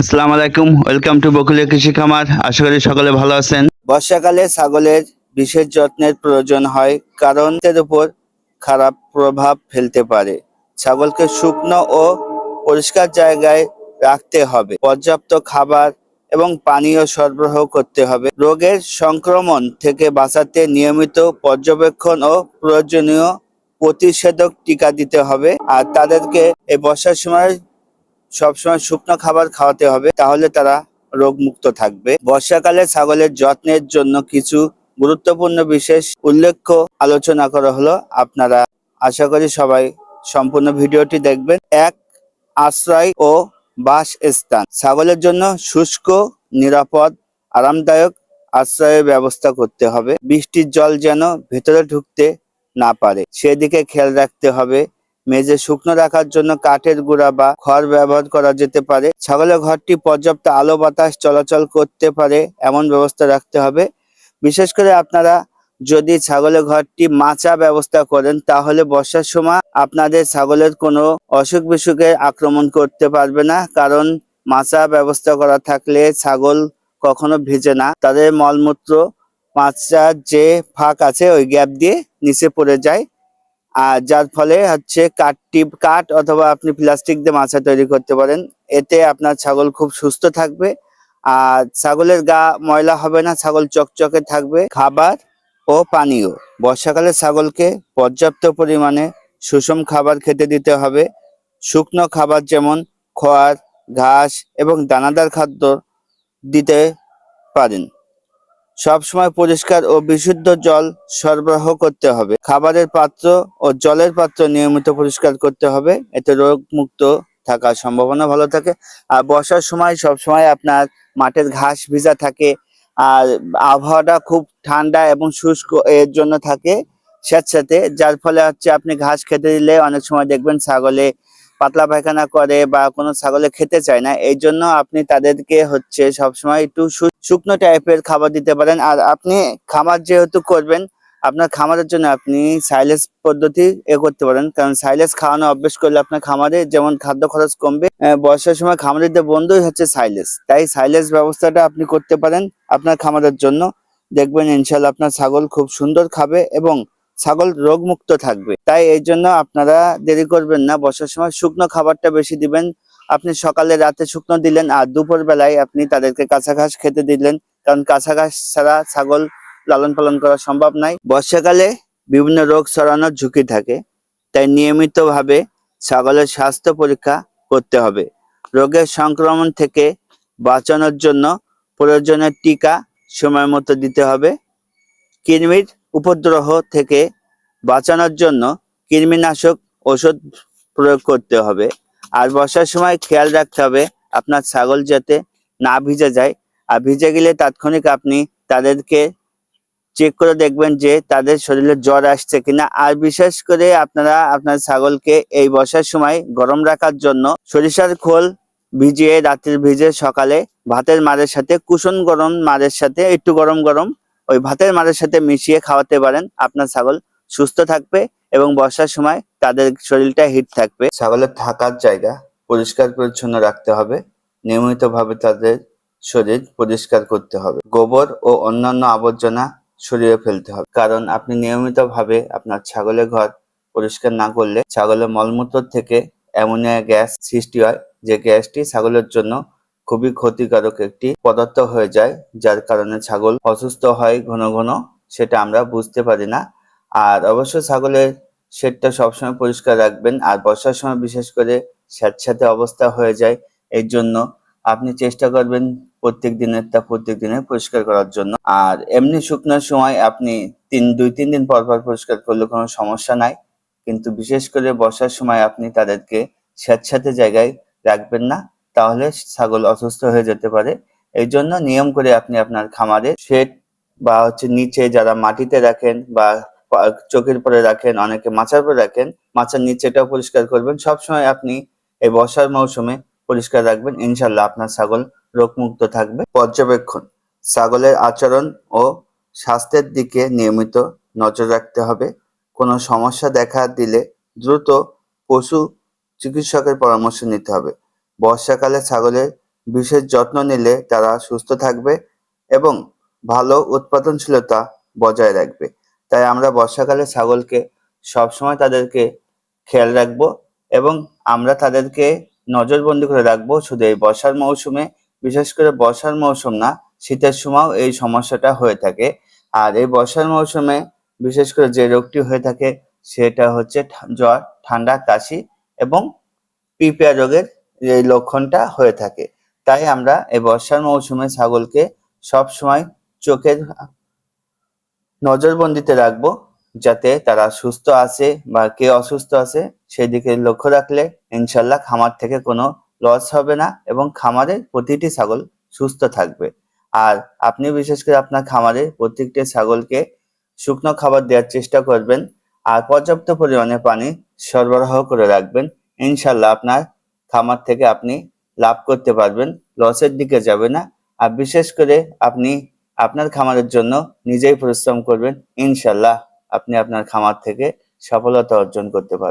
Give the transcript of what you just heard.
আসসালামু আলাইকুম, welcome to Bakulia কৃষি খামার। আশা করি সকলে ভালো আছেন। বর্ষাকালে ছাগলের বিশেষ যত্নের প্রয়োজন হয়, কারণ এর উপর খারাপ প্রভাব ফেলতে পারে। ছাগলকে শুকনো ও পরিষ্কার জায়গায় রাখতে হবে। পর্যাপ্ত খাবার এবং পানীয় সরবরাহ করতে হবে। রোগের সংক্রমণ থেকে বাঁচাতে নিয়মিত পর্যবেক্ষণ ও প্রয়োজনীয় প্রতিষেধক টিকা দিতে হবে। আর তাদেরকে এই বর্ষার সময় সবসময় শুকনো খাবার খাওয়াতে হবে, তাহলে তারা রোগমুক্ত থাকবে। বর্ষাকালে ছাগলের যত্নের জন্য কিছু গুরুত্বপূর্ণ বিশেষ উল্লেখ্য আলোচনা করা হলো। আপনারা আশা করি সবাই সম্পূর্ণ ভিডিওটি দেখবেন। এক, আশ্রয় ও বাসস্থান। ছাগলের জন্য শুষ্ক, নিরাপদ, আরামদায়ক আশ্রয়ের ব্যবস্থা করতে হবে। বৃষ্টির জল যেন ভেতরে ঢুকতে না পারে, সেদিকে খেয়াল রাখতে হবে। মেঝে শুকনো রাখার জন্য কাঠের গুঁড়া বা খড় ব্যবহার করা যেতে পারে। ছাগলের ঘরটি পর্যাপ্ত আলো বাতাস চলাচল করতে পারে, এমন ব্যবস্থা রাখতে হবে। বিশেষ করে আপনারা যদি ছাগলের ঘরটি মাচা ব্যবস্থা করেন, তাহলে বর্ষার সময় আপনাদের ছাগলের কোনো অসুখ বিসুখে আক্রমণ করতে পারবে না, কারণ মাচা ব্যবস্থা করা থাকলে ছাগল কখনো ভিজে না। তাদের মলমূত্র মাচার যে ফাঁক আছে, ওই গ্যাপ দিয়ে নিচে পড়ে যায়। আর যার ফলে হচ্ছে কাঠটি কাঠ অথবা আপনি প্লাস্টিক দিয়ে মাছা তৈরি করতে পারেন। এতে আপনার ছাগল খুব সুস্থ থাকবে। আর ছাগলের গা ময়লা হবে না, ছাগল চকচকে থাকবে। খাবার ও পানীয়। বর্ষাকালে ছাগলকে পর্যাপ্ত পরিমাণে সুষম খাবার খেতে দিতে হবে। শুকনো খাবার যেমন খড় ঘাস এবং দানাদার খাদ্য দিতে পারেন। সবসময় পরিষ্কার ও বিশুদ্ধ জল সরবরাহ করতে হবে। খাবারের পাত্র ও জলের পাত্র নিয়মিত পরিষ্কার করতে হবে। এতে রোগ মুক্ত থাকার সম্ভাবনা ভালো থাকে। আর বর্ষার সময় সব সময় আপনার মাঠের ঘাস ভিজা থাকে। আর আবহাওয়াটা খুব ঠান্ডা এবং শুষ্ক এর জন্য থাকে স্যাঁতস্যাঁতে। যার ফলে হচ্ছে আপনি ঘাস খেতে দিলে অনেক সময় দেখবেন ছাগলে পাতলা পায়খানা করে বা কোনো ছাগলে খেতে চায় না, এই জন্য আপনি তাদেরকে হচ্ছে সবসময় একটু শুকনো টাইপের খাবার দিতে পারেন। আর আপনি খামার যেহেতু করবেন, আপনার খামারের জন্য আপনি সাইলেস পদ্ধতি এ করতে পারেন। কারণ সাইলেস খাওয়ানো অভ্যেস করলে আপনার খামারে যেমন খাদ্য খরচ কমবে বর্ষার সময় খামারিদের বন্ধুই হচ্ছে সাইলেস তাই সাইলেস ব্যবস্থাটা আপনি করতে পারেন আপনার খামারের জন্য। দেখবেন ইনশাল্লাহ আপনার ছাগল খুব সুন্দর খাবে এবং ছাগল রোগমুক্ত থাকবে। তাই এই জন্য আপনারা দেরি করবেন না বর্ষার সময় শুকনো খাবারটা বেশি দিবেন। আপনি সকালে রাতে শুকনো দিলেন আর দুপুর বেলায় আপনি তাদেরকে কাঁচা ঘাস খেতে দিলেন। কারণ কাঁচা ঘাস ছাড়া ছাগল লালন পালন করা সম্ভব নাই বর্ষাকালে বিভিন্ন রোগ ছড়ানোর ঝুঁকি থাকে, তাই নিয়মিতভাবে ছাগলের স্বাস্থ্য পরীক্ষা করতে হবে। রোগের সংক্রমণ থেকে বাঁচানোর জন্য প্রয়োজনীয় টিকা সময় মতো দিতে হবে। কৃমির উপদ্রব থেকে বাঁচানোর জন্য কৃমিনাশক ওষুধ প্রয়োগ করতে হবে। আর বর্ষার সময় খেয়াল রাখতে হবে আপনার ছাগল যাতে না ভিজে যায়। আর ভিজে গেলে তাৎক্ষণিক আপনি তাদেরকে চেক করে দেখবেন যে তাদের শরীরে জ্বর আসছে কিনা। আর বিশেষ করে আপনারা আপনার ছাগলকে এই বর্ষার সময় গরম রাখার জন্য সরিষার খোল ভিজিয়ে রাত্রে ভিজে সকালে ভাতের মারের সাথে কুসুম গরম মারের সাথে একটু গরম গরম ওই ভাতের মারের সাথে মিশিয়ে খাওয়াতে পারেন। আপনার ছাগল সুস্থ থাকবে এবং বর্ষার সময় তাদের শরীরটা হিট থাকবে। ছাগলের থাকার জায়গা পরিষ্কার পরিচ্ছন্ন রাখতে হবে। নিয়মিতভাবে তাদের শরীর পরিষ্কার করতে হবে। গোবর ও অন্যান্য আবর্জনা সরিয়ে ফেলতে হবে। কারণ আপনি নিয়মিতভাবে আপনার ছাগলের ঘর পরিষ্কার না করলে ছাগলের মলমূত্র থেকে অ্যামোনিয়া গ্যাস সৃষ্টি হয়। যে গ্যাসটি ছাগলের জন্য খুবই ক্ষতিকারক একটি পদার্থ হয়ে যায়, যার কারণে ছাগল অসুস্থ হয় ঘন ঘন, সেটা আমরা বুঝতে পারি না। আর অবশ্য ছাগলের শেডটা সবসময় পরিষ্কার রাখবেন, আর বর্ষার সময় বিশেষ করে স্যাঁতস্যাঁতে অবস্থা হয়ে যায়, এর জন্য আপনি চেষ্টা করবেন প্রত্যেক দিনের তা প্রত্যেক দিনে পরিষ্কার করার জন্য। আর এমনি শুকনোর সময় আপনি তিন, দুই, তিন দিন পর পর পরিষ্কার করলে কোনো সমস্যা নাই, কিন্তু বিশেষ করে বর্ষার সময় আপনি তাদেরকে স্যাঁতস্যাঁতে জায়গায় রাখবেন না। তাহলে ছাগল অসুস্থ হয়ে যেতে পারে। এই জন্য নিয়ম করে আপনি আপনার খামারে শেড বা হচ্ছে নিচে যারা মাটিতে রাখেন বা চোখের পরে রাখেন, অনেকে মাচার পরে রাখেন মাচার নিচেটাও পরিষ্কার করবেন। সবসময় আপনি এই বর্ষার মৌসুমে পরিষ্কার রাখবেন। ইনশাল্লাহ আপনার ছাগল রোগমুক্ত থাকবে। পর্যবেক্ষণ। ছাগলের আচরণ ও স্বাস্থ্যের দিকে নিয়মিত নজর রাখতে হবে। কোনো সমস্যা দেখা দিলে দ্রুত পশু চিকিৎসকের পরামর্শ নিতে হবে। বর্ষাকালে ছাগলের বিশেষ যত্ন নিলে তারা সুস্থ থাকবে এবং ভালো উৎপাদনশীলতা বজায় রাখবে। তাই আমরা বর্ষাকালে ছাগলকে সবসময় তাদেরকে খেয়াল রাখব এবং আমরা তাদেরকে নজরবন্দি করে রাখব শুধু এই বর্ষার মৌসুমে, বিশেষ করে বর্ষার মৌসুম না, শীতের সময়ও এই সমস্যাটা হয়ে থাকে। আর এই বর্ষার মৌসুমে বিশেষ করে যে রোগটি হয়ে থাকে সেটা হচ্ছে জ্বর, ঠান্ডা, কাশি এবং পিপিআর রোগের এই লক্ষণটা হয়ে থাকে। তাই আমরা এই বর্ষার মৌসুমে ছাগলকে সব সময় চোখের নজরবন্দিতে রাখব, যাতে তারা সুস্থ আছে বা কে অসুস্থ আছে সেদিকে লক্ষ্য রাখলে ইনশাল্লাহ খামার থেকে কোনো লস হবে না এবং খামারের প্রতিটি ছাগল সুস্থ থাকবে। আর আপনি বিশেষ করে আপনার খামারে প্রত্যেকটি ছাগলকে শুকনো খাবার দেওয়ার চেষ্টা করবেন, আর পর্যাপ্ত পরিমাণে পানি সরবরাহ করে রাখবেন। ইনশাল্লাহ আপনার খামার থেকে আপনি লাভ করতে পারবেন লসের দিকে যাবে না। আর বিশেষ করে আপনি আপনার খামারের জন্য নিজেই পরিশ্রম করবেন, ইনশাল্লাহ আপনি আপনার খামার থেকে সফলতা অর্জন করতে পারবেন।